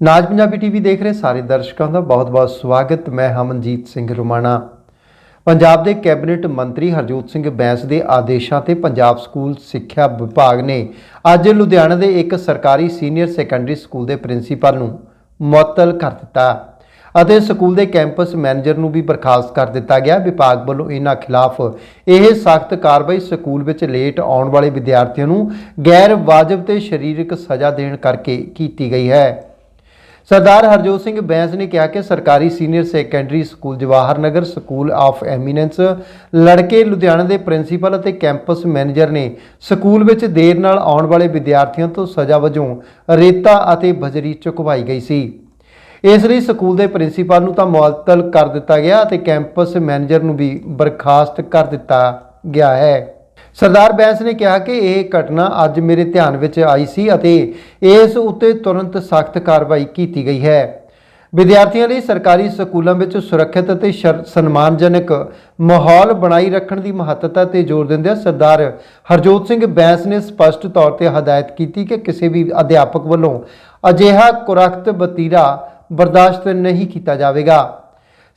ਨਾਜ Punjabi TV ਦੇਖ ਰਹੇ ਸਾਰੇ ਦਰਸ਼ਕਾਂ ਦਾ ਬਹੁਤ-ਬਹੁਤ ਸਵਾਗਤ। ਮੈਂ ਹਮਨਜੀਤ ਸਿੰਘ ਰੁਮਾਣਾ। ਪੰਜਾਬ ਦੇ ਕੈਬਨਿਟ ਮੰਤਰੀ ਹਰਜੋਤ ਸਿੰਘ ਬੈਂਸ ਦੇ ਆਦੇਸ਼ਾਂ ਤੇ ਪੰਜਾਬ ਸਕੂਲ ਸਿੱਖਿਆ ਵਿਭਾਗ ਨੇ ਅੱਜ ਲੁਧਿਆਣਾ ਦੇ ਇੱਕ ਸਰਕਾਰੀ ਸੀਨੀਅਰ ਸੈਕੰਡਰੀ ਸਕੂਲ ਦੇ ਪ੍ਰਿੰਸੀਪਲ ਨੂੰ ਮੁਅੱਤਲ ਕਰ ਦਿੱਤਾ ਅਤੇ ਸਕੂਲ ਦੇ ਕੈਂਪਸ ਮੈਨੇਜਰ ਨੂੰ ਵੀ ਬਰਖਾਸਤ ਕਰ ਦਿੱਤਾ ਗਿਆ। ਵਿਭਾਗ ਵੱਲੋਂ ਇਹਨਾਂ ਖਿਲਾਫ ਇਹ ਸਖਤ ਕਾਰਵਾਈ ਸਕੂਲ ਵਿੱਚ ਲੇਟ ਆਉਣ ਵਾਲੇ ਵਿਦਿਆਰਥੀਆਂ ਨੂੰ ਗੈਰ ਵਾਜਬ ਤੇ ਸਰੀਰਕ ਸਜ਼ਾ ਦੇਣ ਕਰਕੇ ਕੀਤੀ ਗਈ ਹੈ। ਸਰਦਾਰ ਹਰਜੋਤ ਸਿੰਘ ਬੈਂਸ ਨੇ ਕਿਹਾ ਕਿ ਸਰਕਾਰੀ senior secondary school Jawahar Nagar school of eminence, ਲੜਕੇ ਲੁਧਿਆਣਾ ਦੇ ਪ੍ਰਿੰਸੀਪਲ ਅਤੇ ਕੈਂਪਸ ਮੈਨੇਜਰ ਨੇ ਸਕੂਲ ਵਿੱਚ ਦੇਰ ਨਾਲ ਆਉਣ ਵਾਲੇ ਵਿਦਿਆਰਥੀਆਂ ਤੋਂ ਸਜ਼ਾ ਵਜੋਂ ਰੇਤਾ ਅਤੇ ਬਜਰੀ ਚੁਕਵਾਈ ਗਈ ਸੀ। ਇਸ ਲਈ ਸਕੂਲ ਦੇ ਪ੍ਰਿੰਸੀਪਲ ਨੂੰ ਤਾਂ ਮੁਅੱਤਲ ਕਰ ਦਿੱਤਾ ਗਿਆ ਅਤੇ ਕੈਂਪਸ ਮੈਨੇਜਰ ਨੂੰ ਵੀ ਬਰਖਾਸਤ ਕਰ ਦਿੱਤਾ ਗਿਆ ਹੈ। ਸਰਦਾਰ ਬੈਂਸ ਨੇ ਕਿਹਾ ਕਿ ਇਹ ਘਟਨਾ ਅੱਜ ਮੇਰੇ ਧਿਆਨ ਵਿੱਚ ਆਈ ਸੀ ਅਤੇ ਇਸ ਉੱਤੇ ਤੁਰੰਤ ਸਖਤ ਕਾਰਵਾਈ ਕੀਤੀ ਗਈ ਹੈ। ਵਿਦਿਆਰਥੀਆਂ ਲਈ ਸਰਕਾਰੀ ਸਕੂਲਾਂ ਵਿੱਚ ਸੁਰੱਖਿਅਤ ਅਤੇ ਸ਼ਰ- ਸਨਮਾਨਜਨਕ ਮਾਹੌਲ ਬਣਾਈ ਰੱਖਣ ਦੀ ਮਹੱਤਤਾ ਤੇ ਜ਼ੋਰ ਦਿੰਦਿਆਂ ਸਰਦਾਰ ਹਰਜੋਤ ਸਿੰਘ ਬੈਂਸ ਨੇ ਸਪਸ਼ਟ ਤੌਰ ਤੇ ਹਦਾਇਤ ਕੀਤੀ ਕਿ ਕਿਸੇ ਵੀ ਅਧਿਆਪਕ ਵੱਲੋਂ ਅਜਿਹਾ ਕੁਰਖਤ ਬਤੀਰਾ ਬਰਦਾਸ਼ਤ ਨਹੀਂ ਕੀਤਾ ਜਾਵੇਗਾ।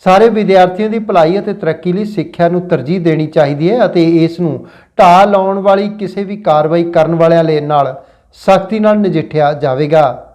ਸਾਰੇ ਵਿਦਿਆਰਥੀਆਂ ਦੀ ਭਲਾਈ ਅਤੇ ਤਰੱਕੀ ਲਈ ਸਿੱਖਿਆ ਨੂੰ ਤਰਜੀਹ ਦੇਣੀ ਚਾਹੀਦੀ ਹੈ ਅਤੇ ਇਸ ਨੂੰ ਢਾਹ ਲਾਉਣ ਵਾਲੀ ਕਿਸੇ ਵੀ ਕਾਰਵਾਈ ਕਰਨ ਵਾਲਿਆਂ ਦੇ ਨਾਲ ਸਖਤੀ ਨਾਲ ਨਜਿੱਠਿਆ ਜਾਵੇਗਾ।